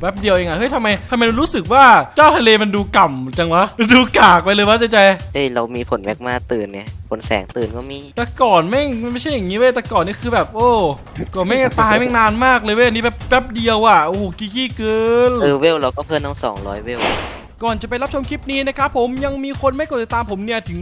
แป๊บเดียวเองอะเฮ้ยทำไมทำไมรู้สึกว่าเจ้าทะเลมันดูก่ำจังวะ ดูกากไปเลยวะใจใจเอ้ยเรามีผลแมกมาตื่นเนี่ยผลแสงตื่นก็มี แต่ก่อนแม่งมันไม่ใช่อย่างนี้เว้ยแต่ก่อนนี่คือแบบโอ้ก่อนแม่งจะตายแม่งนานมากเลยเว้ยอันนี้แบบแป๊บเดียวอะโอ้โหกิ๊กเกินเออเวลเราก็เพิ่มต้อง200เวล ก่อนจะไปรับชมคลิปนี้นะครับผมยังมีคนไม่กดติดตามผมเนี่ยถึง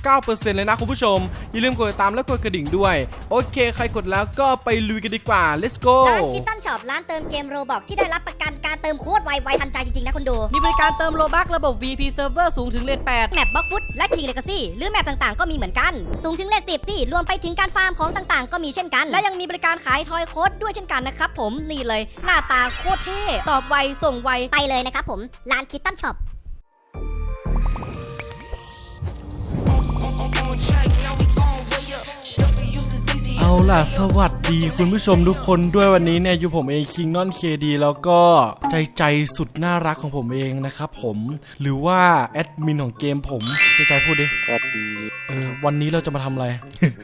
59%เลยนะคุณผู้ชม อย่าลืมกดติดตามและกดกระดิ่งด้วย โอเค ใครกดแล้วก็ไปลุยกันดีกว่า let's go ร้านคิตตันช็อปร้านเติมเกมโรบอกที่ได้รับประกันการเติมโคตรไวไวทันใจจริงๆนะคุณดู มีบริการเติมโลบักระบบ VP Server สูงถึงเลท8แมปบล็อกฟุตและคิงเลกาซี่หรือแมปต่างๆก็มีเหมือนกัน สูงถึงเลทสิบที่รวมไปถึงการฟาร์มของต่างๆ ก็มีเช่นกันและและยังมีบริการขายทอยโค้ดด้วยเช่นกันนะครับผมนี่เลยหน้าตาโคตรเท่ตอบไวส่งไวไปเลยนะครับผมร้านคิตตันช็อป ล่ะสวัส ดีคุณผู้ชมทุกคนด้วยวันนี้เนี่ยอยู่ผมเองคิงนอนเคดีแล้วก็ใจใจสุดน่ารักของผมเองนะครับผมหรือว่าแอดมินของเกมผมใจใจพูดดิสวัสดีเออวันนี้เราจะมาทำอะไร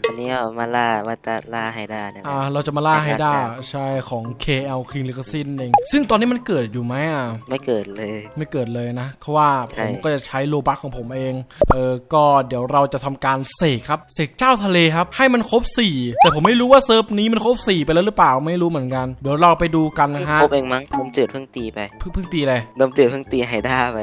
วันนี้เอามาล่ามาตาล่าไฮด้าเนี่ยนะอ่าเราจะมาล่าไฮด้าครับใช่ของ KL King l e g a c y เองซึ่งตอนนี้มันเกิดอยู่ไหมอะไม่เกิดเลย ไม่เกิดเลยนะเพราะว่าผใช่มก็จะใช้โลบัคของผมเองเออก็เดี๋ยวเราจะทำการเสกครับเสกเจ้าทะเลครับ ให้มันครบ4แต่ผมไม่รู้ว่าเซิร์ฟนี้มันครบ4ไปแล้วหรือเปล่าไม่รู้เหมือนกัน เดี๋ยวเราไปดูกันนะฮะครบเองมั้งนมจืดเพิ่งตีไปเพิ่งเพิ่งตีเลยนมจืดเพิ่งตีไฮด้าไป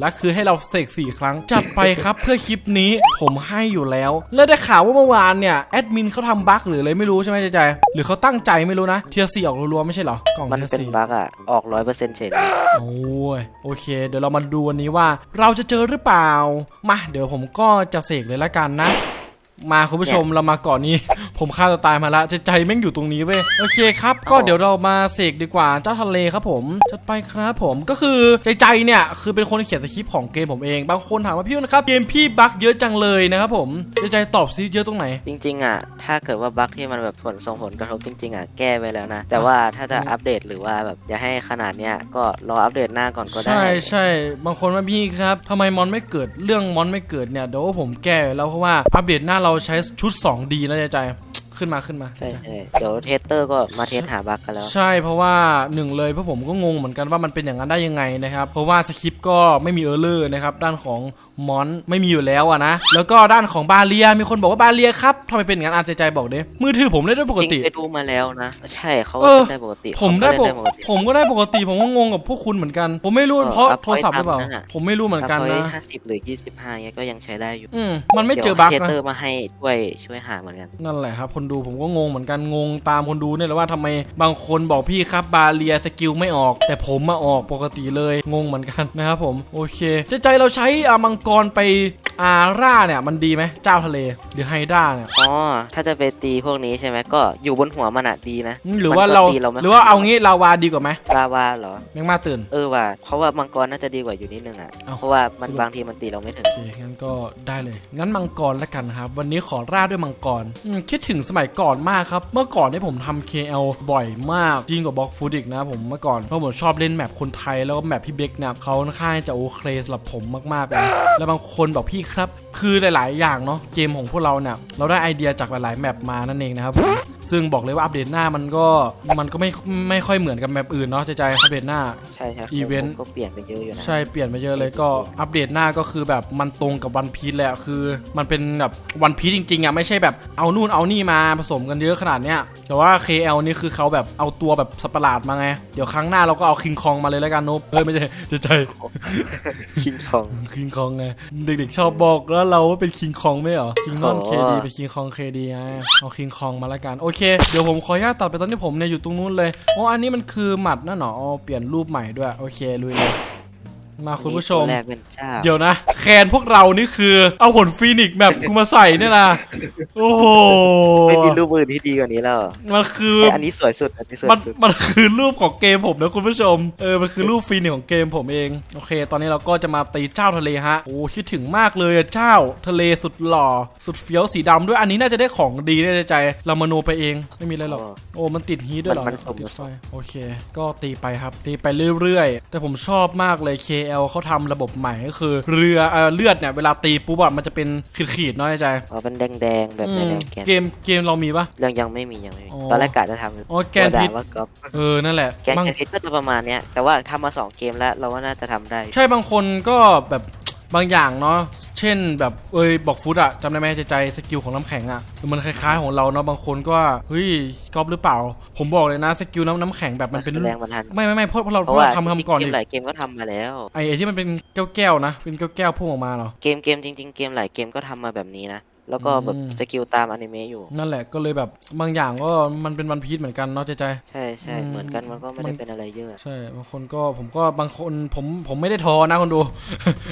และคือให้เราเสกสี่ครั้งจัดไปครับเพื่อคลิปนี้ผมให้อยู่แล้ว แล้วได้ข่าวว่าเมื่อวานเนี่ยแอดมินเขาทำบั๊กหรืออะไรไม่รู้ใช่ไหมใจใจหรือเขาตั้งใจไม่รู้นะเทียร์สี่ออกรัวๆไม่ใช่เหรอกล่องมันเทียร์เป็นสี่บั๊กอะออกร้อยเปอร์เซ็นต์เฉยเลยโอ้ยโอเค เดี๋ยวเรามาดูวันนี้ว่า เราจะเจอหรือเปล่ามาเดี๋ยวผมก็จะเสกเลยละกันนะ มาคุณผู้ชมเรามาก่อนนี้ ผมฆ่าตัวตายมาละใจใจแม่งอยู่ตรงนี้เว้ยโอเคครับ ก็เดี๋ยวเรามาเสกดีกว่าเจ้าทะเลครับผมจัดไปครับผมก็คือใจใจเนี่ยคือเป็นคนเขียนสคริปต์ของเกมผมเอง บางคนถามว่าพี่นะครับเกมพี่บั๊กเยอะจังเลยนะครับผมใจใจตอบซิเยอะตรงไหน จริงๆอะถ้าเกิดว่าบั๊กที่มันแบบผลส่งผลกระทบจริงๆอะแก้ไปแล้วนะ แต่ว่าถ้าจะอัปเดตหรือว่าแบบอย่าให้ขนาดเนี้ยก็รออัปเดตหน้าก่อนก็ได้ ใช่ใช่บางคนว่าพี่ครับทำไมมอนไม่เกิดเรื่องมอนไม่เกิดเนี่ยเดี๋ยวผมแก้แล้วเพราะว่าอัปเดตหน้าเราใช้ชุด 2D นะใจใจ ขึ้นมาขึ้นมา ใช่ใช่เดี๋ยวเทสเตอร์ก็มาเทสหาบั๊กกันแล้ว ใช่เพราะว่าหนึ่งเลยเพราะผมก็งงเหมือนกันว่ามันเป็นอย่างนั้นได้ยังไงนะครับ เพราะว่าสคริปต์ก็ไม่มีเออร์เลอร์นะครับ ด้านของมอนไม่มีอยู่แล้วอะนะ แล้วก็ด้านของบาเลียมีคนบอกว่าบาเลียครับทำไมเป็นอย่างนั้นอาจใจใจบอกดิมือถือผมเล่นได้ปกจริติงไปดูมาแล้วนะ ใช่เขาเออได้ปกติ ผมได้ปเขากเล่นปกติผมก็ได้ปกติผมก็งงกับพวกคุณเหมือนกัน ผมไม่รู้เออเพราะอัพโทรศัพท์หรือเปล่าไว้ตามนั้นอะผมไม่รู้เหมือนกันถ้านะห้าสิบหรือยี่สิบห้าเงี้ยก็ยังใช้ได้อยู่อืมมันไม่เจอดี๋ยวบั๊กเทสนะเตอร์มาให้ช่วยช่วยหาเหมือนกันนั่นแหละครับคนดูผมก็งงเหมือนกันงงตามคนดูเนี่ยแหละว่าทำไมบางคนบอกพี่ครับบาเลียสกิลไม่ออก แต่ผมมาออกปกติเลยงงเหมือนกันนะครับผมโอเคใจใจเราใช้อามังกรไปอาร่าเนี่ยมันดีไหมเจ้าทะเลหรือไฮด้าเนี่ยอ๋อถ้าจะไปตีพวกนี้ใช่ไหมก็อยู่บนหัวมันอะดีนะอืมหรือว่ามันก็เราตีเราไม่หรือว่าเอางี้ลาวาดีกว่าไหมลาวาเหรอแมงมาตื่นเออว่ะเพราะว่ามังกรน่าจะดีกว่าอยู่นิดนึงอะเอ้าเพราะว่ามันสรุปบางทีมันตีเราไม่ถึงโอเคงั้นก็ได้เลยงั้นมังกรแล้วกันครับ วันนี้ขอราดด้วยมังกรอืมคิดถึงสมัยก่อนมากครับ เมื่อก่อนที่ผมทำ KL บ่อยมากยิ่งกว่าบล็อกฟูดอีกนะผมเมื่อก่อนเพราะผมชอบเล่นแมปคนไทยแล้วก็แมปพี่เบคเนี่ยเขาค่อนข้างจะโอเคสำหรับผมมากๆเลยแล้วบางคนบอกพี่ครับคือหลาย ๆ อย่างเนาะเกมของพวกเราเนี่ยเราได้ไอเดียจากหลาย ๆ แมปมานั่นเองนะครับผมซึ่งบอกเลยว่าอัปเดตหน้ามันก็มันก็ไม่ไม่ค่อยเหมือนกับแมปอื่นเนาะใจใจอัปเดตหน้า ใช่ใช่อีเวนต์ผมก็เปลี่ยนไปเยอะอยู่นะใช่เปลี่ยนไปเยอะเลยก็อัปเดตหน้าก็คือแบบมันตรงกับวันพีชเลยอะคือ มันเป็นแบบวันพีชจริง ๆอะไม่ใช่แบบเอานู่นเอานี่มาผสมกันเยอะขนาดเนี้ยแต่ว่า KL นี่คือเขาแบบเอาตัวแบบสัตว์ประหลาดมาไงเดี๋ยวครั้งหน้าเราก็เอาคิงคองมาเลยแล้วกันนุ๊บเฮ้ยไม่ใช่จะใจคิงของคิงคองไงเด็ก ๆ ชอบบอกแล้วเราว่าเป็นคิงคองไม่เหรอคิงนอนอ๋เคอดีเป็นคิงคองเคดีไงเอาคิงคองมาแล้วกันโอเคเดี๋ยวผมขออนุญาตตัดไปตอนที่ผมเนี่ยอยู่ตรงนู้นเลยอ๋ออันนี้มันคือหมัดนั่นเหรออ๋อเปลี่ยนรูปใหม่ด้วยโอเคลุยเลย มาคุณผู้ชมตัวแรกเป็นเจ้าเดี๋ยวนะ แคนพวกเรานี่คือ เอาผลฟีนิกซ์แบบกูมาใส่เนี่ยนะโอ้โหไม่มีรูปอื่นที่ดีกว่านี้แล้วมันคือ แต่อันนี้สวยสุดอันนี้สวยมันสุด มันคือรูปของเกมผมนะคุณผู้ชม เออ มันคือรูปฟีนิกซ์ของเกมผมเอง โอเค ตอนนี้เราก็จะมาตีเจ้าทะเลฮะ โอ้คิดถึงมากเลยอะเจ้าทะเลสุดหล่อ สุดเฟี้ยวสีดำด้วย อันนี้น่าจะได้ของดีแน่ใจเรามาโนไปเอง ไม่มีอะไรหรอกโอ้ มันติดฮีทด้วยเหรอมันมันสม ติดไฟโอเค ก็ตีไปครับ ตีไปเรื่อยๆ แต่ผมชอบมากเลย KL KL เขาทำระบบใหม่ก็คือ เรือเอ่อเลือดเนี่ยเวลาตีปุ๊บอะมันจะเป็นขีดๆเน้อยใจอ๋อเป็นแดงๆแบบในอืมแนวแกนเกมเกมเรามีปะ ยังยังไม่มียังไม่มีอ๋อตอนแรกกะจะทำอ๋อแกนพิษด่าว่าก๊อปเออนั่นแหละแกนบาง แกนพิษก็จะประมาณเนี้ยแต่ว่าทำมาสองเกมแล้วเราว่าน่าจะทำได้ ใช่บางคนก็แบบ บางอย่างเนาะเช่นแบบเอ้ยบอกฟุตอะจำได้ไหมใจใจสกิลของน้ำแข็งอะมันคล้ายๆของเราเนาะบางคนก็ว่าเฮ้ยก๊อปหรือเปล่า ผมบอกเลยนะสกิลน้ำน้ำแข็งแบบมันเป็นแรงมันทันไม่ไม่ไม่เพราะเพราะเราเพเพราะราะว่าเราทำทำก่อนเกดิมหลายเกมก็ทำมาแล้วไอ้ไอ้ที่มันเป็นแก้วๆนะเป็นแก้วๆพุ่งออกมาเหรอเกมเกมจริง ๆ เกมหลายเกมก็ทำมาแบบนี้นะ แล้วก็แบบอืมสกิลตามอนิเมะอยู่ นั่นแหละก็เลยแบบบางอย่างก็มันเป็นวันพีชเหมือนกันเนาะใจใจใช่ใช่อืมเหมือนกันมันก็ไม่มัได้นเป็นอะไรเยอะ ใช่บางคนก็ผมก็บางคนผมผมไม่ได้ทอนะคนดู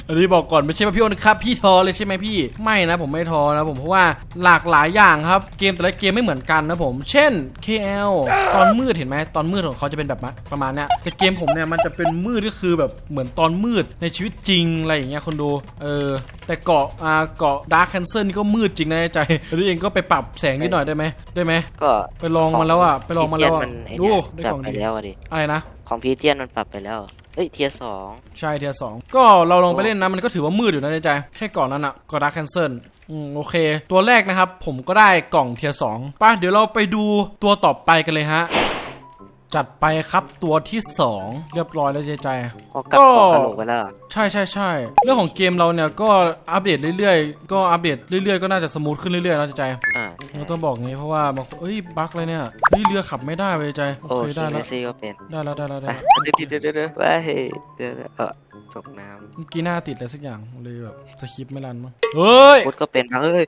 อันนี้บอกก่อนไม่ใช่ว่าพี่โอนครับ พี่ทอเลยใช่ไหมพี่ ไม่นะผมไม่ทอนะผมเพราะว่าหลากหลายอย่างครับเกมแต่ละเกมไม่เหมือนกันนะผม เช่น KL ตอนมืดเห็นไหมตอนมืดของเขาจะเป็นแบบมะประมาณเนี้ยแต่เกมผมเนี่ยมันจะเป็นมืดก็คือแบบเหมือนตอนมืดในชีวิตจริงอะไรอย่างเงี้ยคนดูเออ แต่เกาะอ่าเกาะดาร์คแคนเซิลนี่ก็มืดจริงนะใจแล้วเองก็ไปปรับแสงนิดหน่อยได้ไหมได้ไหมก็ไปลองมาแล้วอะไปลองมาแล้วอะพีดูเจียนมันไอ้ได้เนี่ยกล่องปรับดีไปแล้วอะดิอะไรนะของพีเจียนมันปรับไปแล้วเอ้ยเทียสองใช่เทียสองก็เราลองไปเล่นนะมันก็ถือว่ามืดอยู่นะในใจแค่ก่อนนั้นอะก็ดักแคนเซิลอืมโอเค ตัวแรกนะครับผมก็ได้กล่องเทียสองป่ะเดี๋ยวเราไปดูตัวต่อไปกันเลยฮะ จัดไปครับตัวที่สองเรียบร้อยแล้วใจใจ ออกกลับก็ของกระโหลกไปแล้วเหรอใช่ใช่ใช่เรื่องของเกมเราเนี่ยก็อัปเดตเรื่อยๆ ก็อัปเดตเรื่อยๆก็น่าจะสมูทขึ้นเรื่อยๆนะใจใจอ่าเราต้องบอกงี้เพราะว่าบางคนเอ้ยบั๊กเลยเนี่ยเฮ้ยเรือขับไม่ได้เว้ยใจโอโอ้เคชิได้เมแล้วซี่ก็เป็นได้แล้วได้แล้วไปได้แล้ว เดี๋ยวเดี๋ยวเดี๋ยวเดี๋ยวว้าเฮ้ยเดี๋ยวเดี๋ยวเออตกน้เมื่อกี้หน้าติดอะไรสักอย่างเลยแบบสคริปต์ไม่รันมั้งเฮ้ยำฟุตก็เป็นบางเอ้ย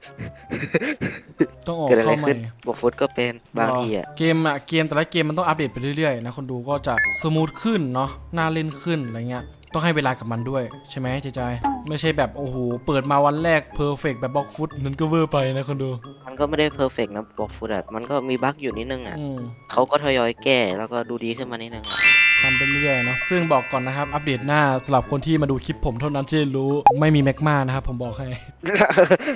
ต้องออกเกิดอะไรเข้าใหม่ขึ้นบอกฟุตก็เป็นบางทีอะ เกมอะเกมแต่ละเกมมันต้องอัปเดตไปเรื่อยๆนะคนดูก็จะสมูทขึ้นเนาะน่าเล่นขึ้นอะไรเงี้ยต้องให้เวลากับมันด้วย ใช่ไหมใจใจไม่ใช่แบบโอ้โหเปิดมาวันแรกเพอร์เฟกแบบบล็อกฟุตนั้นก็เวอร์ไปนะคนดูมันก็ไม่ได้เพอร์เฟกต์นะบอกฟุตอะมันก็มีบั๊กอยู่นิดนึงอะอืมเขาก็ทยอยแก้แล้วก็ดูดีขึ้นมานิดนึงอะ ทำไปเรื่อยๆเนาะซึ่งบอกก่อนนะครับ อัปเดตหน้าสำหรับคนที่มาดูคลิปผมเท่านั้นที่รู้ไม่มีแม็กมานะครับ ผมบอกให้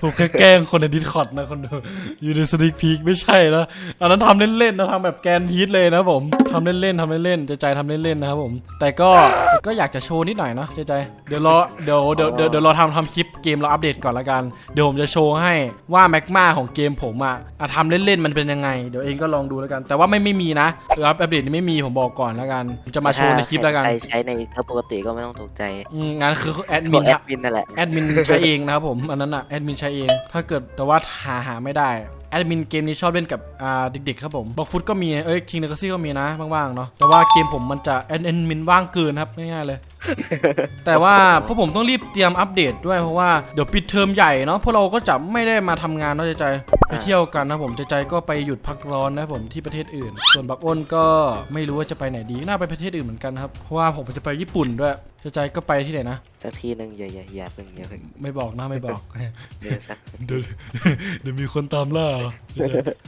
ผมแค่แกล้งคนในดิสคอร์ดนะคนดูอยู่ในสนิคพีคไม่ใช่นะอันนั้นทำเล่นๆนะทำแบบแกนพีทเลยนะผมทำเล่นๆทำเล่นๆใจใจทำเล่นๆนะครับผม แต่ก็แต่ก็อยากจะโชว์นิดหน่อยเนาะใจใจเดี๋ยวรอเดี๋ยวเดี๋ยวเดี๋ยวเดี๋ยวเราทำทำคลิปเกมเราอัปเดตก่อนละกันเดี๋ยวผมจะโชว์ให้ว่าแม็กมาของเกมผมอะอะทำเล่นๆมันเป็นยังไง เดี๋ยวเองก็ลองดูแล้วกัน แต่ว่าไม่ไม่มีนะเดี๋ยวอัปเดตนี้ไม่มีผมบอกก่อนแล้วกันผมจะมาโชว์ในคลิปแล้วกันใครใช้ในเทอร์ปกติก็ไม่ต้องตกใจอืมงั้นคือแอดพมิวกนแอฮะดมินนั่นแหละแอดมินใช้เองนะครับผมอันนั้นอะแอดมินใช้เอง ถ้าเกิดแต่ว่าหาหาไม่ได้แอดมินเกมนี้ชอบเล่นกับอ่าเด็กๆครับผมบอกฟุตก็มีเอ้ยคิงเดอร์ซี่ก็มีนะว่างๆเนาะแต่ว่าเกมผมมันจะแอดมินว่างเกินครับง่ายๆเลย แต่ว่าพวกผมต้องรีบเตรียมอัปเดตด้วยเพราะว่าเดี๋ยวปิดเทอมใหญ่เนาะพวกเราก็จะไม่ได้มาทำงานเนาะใจใจ ไปเที่ยวกันนะผมใจใจก็ไปหยุดพักร้อนนะผมที่ประเทศอื่น ส่วนบักอ้นก็ไม่รู้ว่าจะไปไหนดีน่าไปประเทศอื่นเหมือนกันครับเพราะว่าผมจะไปญี่ปุ่นด้วยใจใจก็ไปที่ไหนนะสักทีหนึ่งอย่าอย่าอย่าเพิ่งอย่าเพิ่งไม่บอกนะไม่บอก เดี๋ยวสักเดี๋ยวเดี๋ยวมีคนตามล่าเหรอเ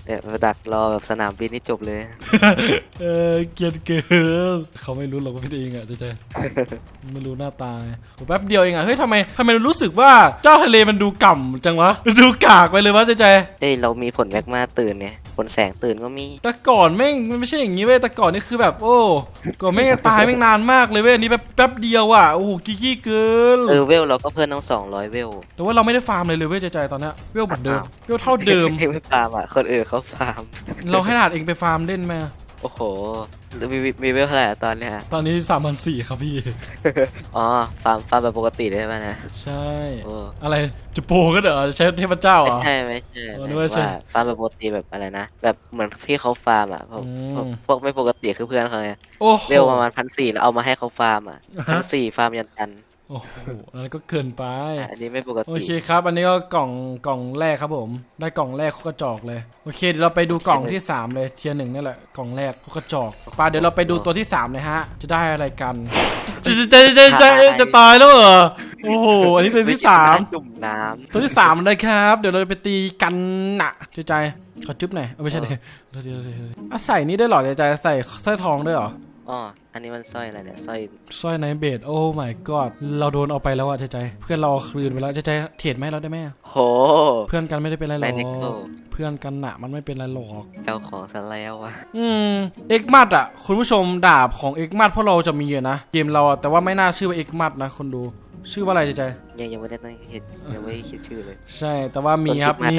ดี๋ยวมาดักรอแบบสนามบินนี่จบเลย เออเกลียดเกินเขาไม่รู้หรอกว่าพี่เองอะเจ๊เจ๊ไม่รู้หน้าตาไงโหแป๊บเดียวเองอะเฮ้ยทำไมทำไมเรารู้สึกว่าเจ้าทะเลมันดูก่ำจังวะมันดูกากไปเลยวะเจ๊เจ๊เอ้ยเรามีผลแมกมาตื่นเนี่ย ผลแสงตื่นก็มี แต่ก่อนแม่งมันไม่ใช่อย่างนี้เว้ยแต่ก่อนนี่คือแบบโอ้ก่อนแม่งจะตายแม่งนานมากเลยเว้ยอันนี้แบบแป๊บเดียวอะโอ้โหกิ๊กๆเกินเออเวลเราก็เพิ่มต้องสองร้อยเวลแต่ว่าเราไม่ได้ฟาร์มเลยเลยเว้ยเจ๊เจ๊ตอนเนี้ยเวลเหมือนเดิมเวลเท่าเดิม ไม่ฟาร์มอะคนอื่นเขาฟาร์ม เราให้หนาดเองไปฟาร์มเล่นไหม โอ้โหมีมีมีเวลเท่าไหร่อะตอนเนี้ย ตอนนี้สามพันสี่ครับพี่ อ๋อฟาร์มฟาร์มแบบปกติได้ไหมนะใช่ โอ้อะไรจะโปก็เด้อจะใช้เทพเจ้าเหรไม่อใช่ไม่ใช่อ๋อหนึมากยว่าถึงใช่ว่าฟาร์มแบบปกติแบบอะไรนะ แบบเหมือนที่เขาฟาร์มอะพวกอืม พวกพวกไม่ปกติคือเพื่อนเขาไง โอ้โหเวลประมาณพันสี่แล้วเอามาให้เขาฟาร์มอะอ่าฮะ พันสี่ฟาร์มยันตัน โอ้โหอันนั้นก็เกินไปอะอันนี้ไม่ปกโอติเคครับ อันนี้ก็กล่องกล่องแรกครับผม ได้กล่องแรกเขากระจอกเลย โอเคเดี๋ยวเราไปดูกล่องที่3เลยเทียร์หนึ่งนี่แหละ กล่องแรกเขากระจอกปาเดี๋ยวเราไปดูตัวที่3เลยฮะ จะได้อะไรกันจะจะจะจะจะจะตายแล้วเหรอ โอ้โห อันนี้ตัวที่สามจุ่มน้ตัวที่สามเลยครับ เดี๋ยวเราไปตีกันน่ะใจใจขอจุ๊บหน่อยเออไม่ใช่เดี๋ยวเดี๋ยวเดี๋ยวเดี๋ยวอะใส่นี่ได้เหรอใจใจใส่สร้อยทองด้วยเหรอำ อ๋ออันอันนี้มันสร้อยอะไรเนี่ยสร้อยสร้อยไนเบดโอ้ my god เราโดนเอาไปแล้วอะใจใจเพื่อนเราเอาคืนไปแล้วใจใจเทรดไหมเราได้ไหมอะโห เพื่อนกันไม่ได้เป็นไรหรไดอกนิโคเพื่อนกันน่ะมันไม่เป็นไรหรอก เจ้าของซะแล้วอะอืมเอ็กมัดอะ คุณผู้ชมดาบของเอ็กมัดพวกเราจะมีอะนะ เกมเราอะแต่ว่าไม่น่าชื่อว่าเอ็กมัดนะคนดู ชื่อว่าอะไรใจใจยังยังไม่ได้ตั้งคิดยังไม่ได้คิดชื่อเลย ใช่ แต่ว่ามีครับต้น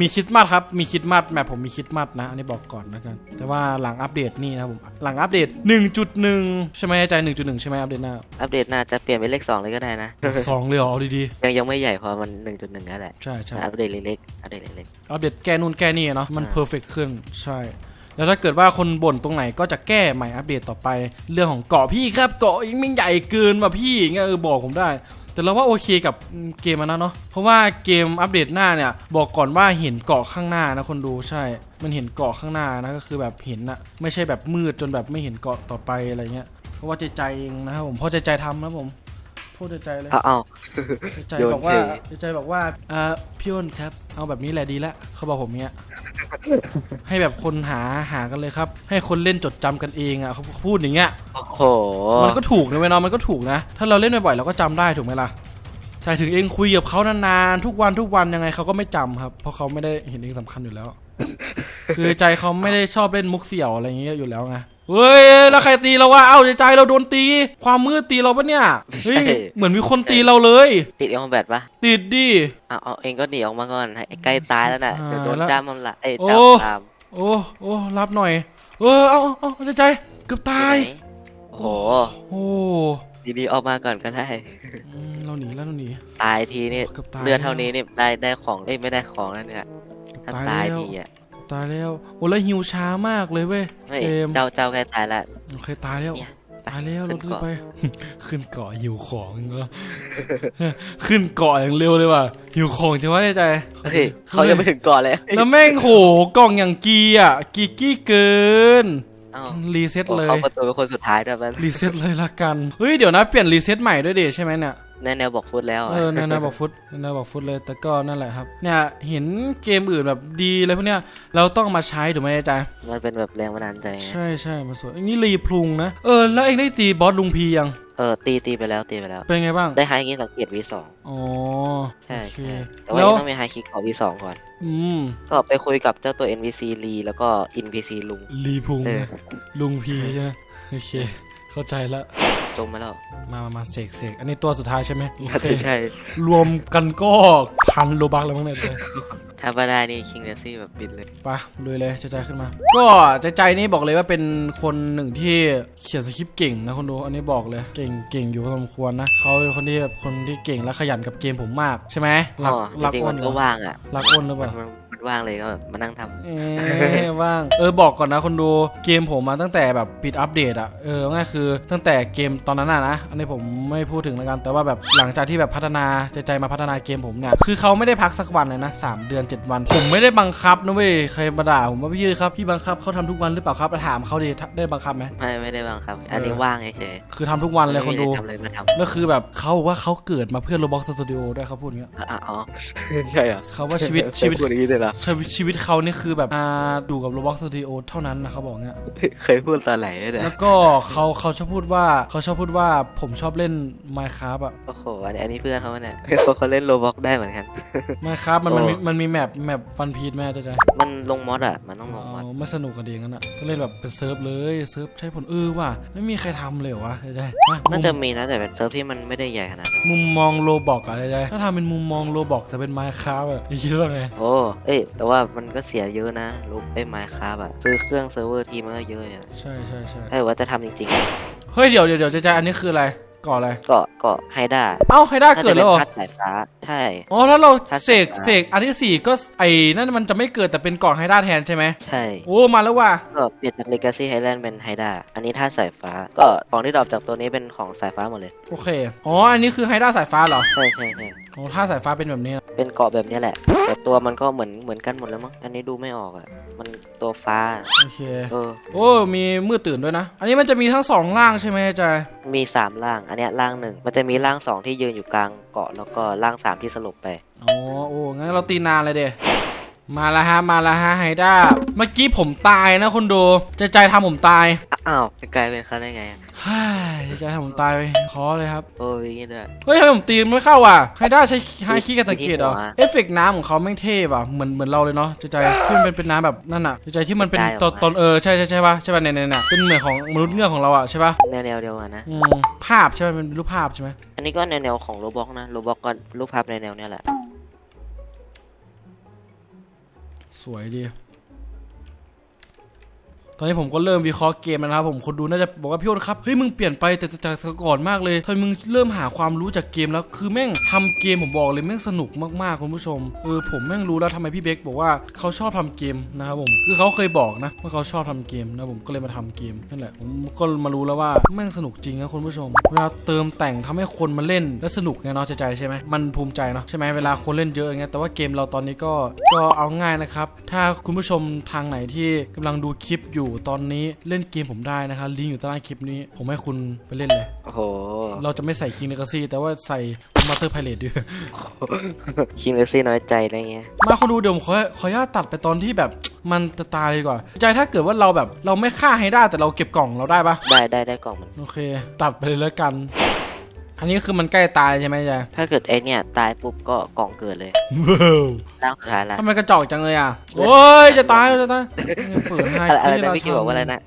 มีคริสต์มาสมีคริดมัดครับ มีคริดมัดแมปผมมีคริดมัดนะ อันนี้บอกก่อนแล้วกัน แต่ว่าหลังอัปเดตนี่นะผม หลังอัปเดต 1.1 ใช่ไหมใจ1.1 ใช่ไหมอัปเดตหน้า อัปเดตน่าจะเปลี่ยนเป็นเลขสองเลยก็ได้นะสองเลยเหรอเอาดียังยังไม่ใหญ่พอ มัน 1.1นั่นแหละๆใช่ใช่อัปเดตเล็กๆ อัปเดตเล็กอัปเดตแก้นู่นแก้นี่อะเนาะ มันอ่าเพอร์เฟกขึ้น ใช่ แล้วถ้าเกิดว่าคนบ่นตรงไหนก็จะแก้ใหม่อัปเดตต่อไป เรื่องของเกาะพี่ครับเกาะยังไม่ใหญ่เกินว่ะพี่เงี้ยเออบอกผมได้ แต่เราว่าโอเคกับเกมมันนะเนาะเพราะว่าเกมอัปเดตหน้าเนี่ยบอกก่อนว่าเห็นเกาะข้างหน้านะคนดูใช่ มันเห็นเกาะข้างหน้านะก็คือแบบเห็นนะไม่ใช่แบบมืดจนแบบไม่เห็นเกาะต่อไปอะไรเงี้ยเพราะว่าใจใจเองนะครับผมเพราะใจใจทำนะผม พูดใจใจเลยๆเอาเอาใจโยนบอกว่าเฉยใจบอกว่าเอ่อพี่อ้นครับ เอาแบบนี้แหละดีแล้วเขาบอกผมเงี้ย ให้แบบคนหาหากันเลยครับ ให้คนเล่นจดจำกันเองอะเขาพูดอย่างเงี้ย โอ้โหมันก็ถูกนะเว้ยเนาะมันก็ถูกนะ ถ้าเราเล่นบ่อยๆเราก็จำได้ถูกไหมล่ะใช่ถึงเองคุยกับเขานานๆทุกวันทุกวันยังไงเขาก็ไม่จำครับ เพราะเขาไม่ได้เห็นเองสำคัญอยู่แล้ว คือใจเขาไม่ได้ชอบเล่นมุกเสี่ยวอะไรอย่างเงี้ยอยู่แล้วไง เฮ้ยแล้วใครตีเราวะเอ้าใจใจเราโดนตี ความมืดตีเราปะเนี่ยเฮ้ยเหมือนมีคนตีเราเลย ติดเอลแบตปะติดดิ เอาเอาเองก็หนีออกมาก่อนให้ใกล้ตายแล้วน่ะอ่าเดี๋ยวโดนแล้วจ้ามมันละเอ้ยโอ้ จ้ามตามโอ้โอ้รับหน่อย เออเอาเอาเอาใจใจเกือบตายไหนโอ้โหโอ้ดีๆออกมาก่อนก็ได้ อืมเราหนีแล้วเราหนี ตายทีนี่เกือบตายเลือดเท่านี้นี่ได้ได้ของเอ้ยไม่ได้ของแล้วเนี่ยถ้าตายตายแล้ว ทีอะ ตายแล้วโอ้แล้วหิวช้ามากเลยเว้ยเฮ้ยเกมเจ้าเจ้าใกล้ตายละ โอเคตายแล้ว เนี่ย ตายแล้วขึ้รนถรีบเกาะไป ขึ้นเกาะหิวของเหรอขึ้นเกาะอย่างเร็วเลยว่ะหิวของใช่ไหมใจใจเฮ้ยเขายังไม่ถึงก่อนเลยแล้วแม่งโหกล่องอย่างกีอะกีกี้เกิน เอ้ารีเซ็ตเลย เขาประตูเป็นคนสุดท้ายด้วยมันรีเซ็ตเลยละกัน เฮ้ย เดี๋ยวนะ เปลี่ยนรีเซ็ตใหม่ด้วยดิใช่ไหมเนี่ย ในแนวบอกฟุตแล้วเออะอนานาบอกฟุตนานาบอกฟุตเลย แต่ก็นั่นแหละครับ เนี่ยเห็นเกมอื่นแบบดีเลยพวกเนี้ยเราต้องมาใช้ถูกไหมอาจารย์มันเป็นแบบแรงบันดาลใจไงใช่ใช่มันสวยอันนี้รีพลุงนะเออแล้วเองได้ตีบอสลุงพียังเออตีตีไปแล้วตีไปแล้ว เป็นไงบ้างได้ไฮคิกสังเกต V2 อ๋อใช่โอเคใช่แต่ว่าแล้วยังต้องมีไฮคิกของ V2 ก่อน อืมก็ไปคุยกับเจ้าตัว NPC ลีแล้วก็ NPC ลุงรีพลุงเออนะลุงพีใช่ไหมโอเค เข้าใจละจมมาแล้วมามามาเสกเสกอันนี้ตัวสุดท้ายใช่ไหมโอน่าเคจะใช่ รวมกันก็พันโลบักแล้วมั้งเนี่ยเจ๊ถ้าไม่ได้นี่คิงเนซี่แบบบินเลยไปลุยเลยใจใจขึ้นมา ก็ใจใจนี่บอกเลยว่าเป็นคนหนึ่งที่เขียนสคริปต์เก่งนะคนดูอันนี้บอกเลยเก่งเก่งอยู่พอสมควรนะเขาเป็นคนที่แบบคนที่เก่งและขยันกับเกมผมมากใช่ไหมรักอ๋อรักจริงๆอ้มันนเหรก็อว่างอะรักอ้นหรือเปมันล่า มันมัน ว่างเลยก็แบบมานั่งทำ เอ๊ะว่าง เออบอกก่อนนะคนดูเกมผมมาตั้งแต่แบบปิดอัปเดตอะเออง่ายคือตั้งแต่เกมตอนนั้นอะนะ อันนี้ผมไม่พูดถึงแล้วกัน แต่ว่าแบบหลังจากที่แบบพัฒนาใจใจมาพัฒนาเกมผมเนี่ย คือเขาไม่ได้พักสักวันเลยนะสามเดือน7วัน ผมไม่ได้บังคับนะเว้ย ใครมาด่าผมว่าพี่ครับพี่บังคับเขาทำทุกวันหรือเปล่าครับไปถามเขาดิได้บังคับไหม ไม่ไม่ได้บังคับ อันนี้เออว่างเฉยคือทำทุกๆวันเลยคนดู ไม่ไทำอะไรมาทำแล้วคือแบบเขาบอกว่าเขาเกิดมาเพื่อ Roblox Studio ด้วยเขาพูดอย่างเงี้ยอะอ๋อ ใช่เหรอเขาว่าชีวิตชีวิตเคยพูดอย่างนี้เลยเหรอชีวิตชีวิตเขานี่คือแบบอ่าดูกับ Roblox Studio เท่านั้นนะเขาบอกเงี้ยเคยพูดตอนไหนด้วยเนี่ยแล้วก็เขาเขาชอบพูดว่าเขาชอบพูดว่าผมชอบเล่น Minecraft อะโอ้โหอันนี้อันนี้เพื่อนเขาเนี่ยเขาเขาเล่นโรบ็อกได้เหมือนกัน Minecraft มันมันมีโอ้มันมีแมปแมปฟันพีดแม่จะใจมันลงมอดอะมันต้องลงมอดเอาไม่สนุกกันเองงั้นอะก็เล่นแบบเป็นเซิร์ฟเลยเซิร์ฟใช้ผลเออว่ะไม่มีใครทำเลยเหรอวะใจใจอะน่ามุจะมมีนะแต่เป็นเซิร์ฟที่มันไม่ได้ใหญ่ขนาดนั้นมุมมองโลบอกอะใจใจถ้าทำเป็นมุมมองโลบอกแต่เป็น Minecraft อะอย่าคิดว่าไงโอ้เอ้ยแต่ว่ามันก็เสียเยอะนะรูปไอ้ไมค์ครับอะซื้อเครื่องเซิร์ฟเวอร์ทีมันก็เยอะเนี่ยใช่ใช่ใช่ถ้าเกิดว่าจะทำจริงเฮ้ยเดี๋ยวเดี๋ยวเดี๋ยวใจใจอันนี้คืออะไรก่ออะไร ๆ ก็ก็ให้ได้เอ้าไฮด้าถ้าเกิจะดเป็แล้วนเหรอพัดสายฟ้าใช่ อ๋อแล้วเราถ้าเสกเสกเสกอันที่สี่ก็ไอ้นั่นมันจะไม่เกิดแต่เป็นกล่องไฮด้าแทนใช่ไหมใช่ โอ้มาแล้วว่ะก็เปลี่ยนจาก Legacy Highland เป็นไฮด้าอันนี้ท่าสายฟ้า ก็ของที่ดรอปจากตัวนี้เป็นของสายฟ้าหมดเลย โอเคอ๋ออันนี้คือไฮด้าสายฟ้าเหรอใช่ใช่ใช่อ๋อถ้าสายฟ้าเป็นแบบนี้นะเป็นเกาะแบบนี้แหละแต่ตัวมันก็เหมือนเหมือนกันหมดแล้วมั้ง อันนี้ดูไม่ออกอะ มันตัวฟ้า โอเค เออ โอ้ มีมืดตื่นด้วยนะ อันนี้มันจะมีทั้งสองร่างใช่ไหมอาจารย์มีสามร่าง อันเนี้ยร่างหนึ่ง มันจะมีร่างสองที่ยืนอยู่กลางเกาะ แล้วก็ร่างสามที่สลบไป อ๋อ โอ้ งั้นเราตีนานเลยเด มาแล้วฮะมาแล้วฮะไฮด้าเมื่อกี้ผมตายนะคนดูใจใจทำผมตายอ้าวกลายเป็นเขาได้ไงอะเฮ้ยใจใจทำผมตายไปขอเลยครับโอ้ยอย่างงี้ด้วย เฮ้ยทำไมผมตีมันไม่เข้าอะไฮด้าใช้ไฮคีย์กันสังเกตเหรอที่หัวเอฟเฟกต์น้ำของเขาแม่งเท่ว่ะเหมือนเหมือนเราเลยเนาะใจใจที่มันเป็นเป็นน้ำแบบนั่นอะใจใจที่มันเป็นได้อตออนกมา ตอนเออใช่ใช่ใช่ปะใช่ปะเนี่ยเนี่ยเนี่ยเป็นเหมือนของมนุษย์เงือกของเราอะใช่ปะแนวแนวเดียวกันนะ อืมภาพใช่ไหมเป็นรูปภาพใช่ไหมอันนี้ก็แนวแนวของโรบอกนะโรบอกก็รูปภาพในแนวเนี้ยแหละ สวยดี ตอนนี้ผมก็เริ่มวิเคราะห์เกมนะครับผมคนดูน่าจะบอกว่าพี่โอ๊ตครับเฮ้ยมึงเปลี่ยนไปแต่แต่แต่ก่อนมากเลยทำไมมึงเริ่มหาความรู้จากเกมแล้วคือแม่งทำเกมผมบอกเลยแม่งสนุกมากๆคุณผู้ชมเออผมแม่งรู้แล้วทำไมพี่เบคบอกว่าเขาชอบทำเกมนะครับผมคือเขาเคยบอกนะว่าเขาชอบทำเกมนะผมก็เลยมาทำเกมนั่นแหละผมก็มารู้แล้วว่าแม่งสนุกจริงนะคุณผู้ชมเวลาเติมแต่งทำให้คนมาเล่นแล้วสนุกไงเนาะใจใจใช่ไหมมันภูมิใจเนาะใช่ไหมเวลาคนเล่นเยอะอย่างเงี้ยแต่ว่าเกมเราตอนนี้ก็ก็เอาง่ายนะครับถ้าคุณผู้ชมทางไหนที่กำลังดูคลิปอยู่ตอนนี้เล่นเกมผมได้นะครับลิงก์อยู่ใต้ล่างคลิปนี้ ผมให้คุณไปเล่นเลย โอ้โหเราจะไม่ใส่คิงเลกาซี่แต่ว่าใส่มาเตอร์ไพเรตด้วยคิงเลซี่น้อยใจอะไรเงี้ยมาคนดูเดี๋ยวผมขอขออนุญาตตัดไปตอนที่แบบมันจะตายดีกว่า ใจถ้าเกิดว่าเราแบบเราไม่ฆ่าให้ได้แต่เราเก็บกล่องเราได้ปะได้ได้ได้กล่องมันโอเค ตัดไปเลยแล้วกัน อันนี้คือมันใกล้ตายใช่ไหมยายถ้าเกิดไอเนี่ยตายปุ๊บก็กล่องเกิดเลยว้าวร่างสุดท้ายละทำไมกระจอกจังเลยอะโอ้ยจะตายแล้วจะตายเปิดให้อะไรอะไรที่นะเราพี่คิวบอกว่าอะไรนะ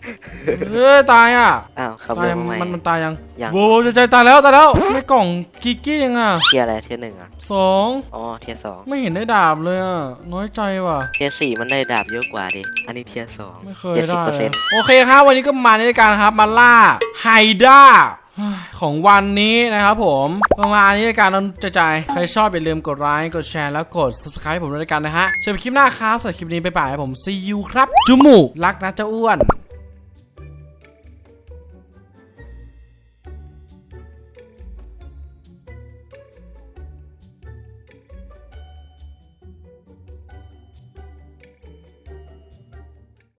เอ้ยตายอะอ้าวขับตารยถมาใหม่มันมันตายยังยังโว้วใจใจตายแล้วตายแล้วไม่กล่องกิกกี้ยังอะเทียร์อะไรเทียร์หนึ่งอะสองอ๋อเทียร์สองไม่เห็นได้ดาบเลยอะน้อยใจว่ะเทียร์สี่มันได้ดาบเยอะกว่าดิอันนี้เทียร์สองไม่เคยเจ็ดสิบได้เปอร์เลเซ็ยนต์โอเคครับวันนี้ก็มาในรายการครับมาล่าไฮด้า ของวันนี้นะครับผมประมาณนี้รายการนนจะจ่ายใครชอบอย่าลืมกดไลค์กดแชร์แล้วกด subscribe ผมด้วยกันนะฮะเจอกันคลิปหน้าครับสำหรับคลิปนี้ไปป่ายผมซียูครับจุมูกรักนะเจ้าอ้วน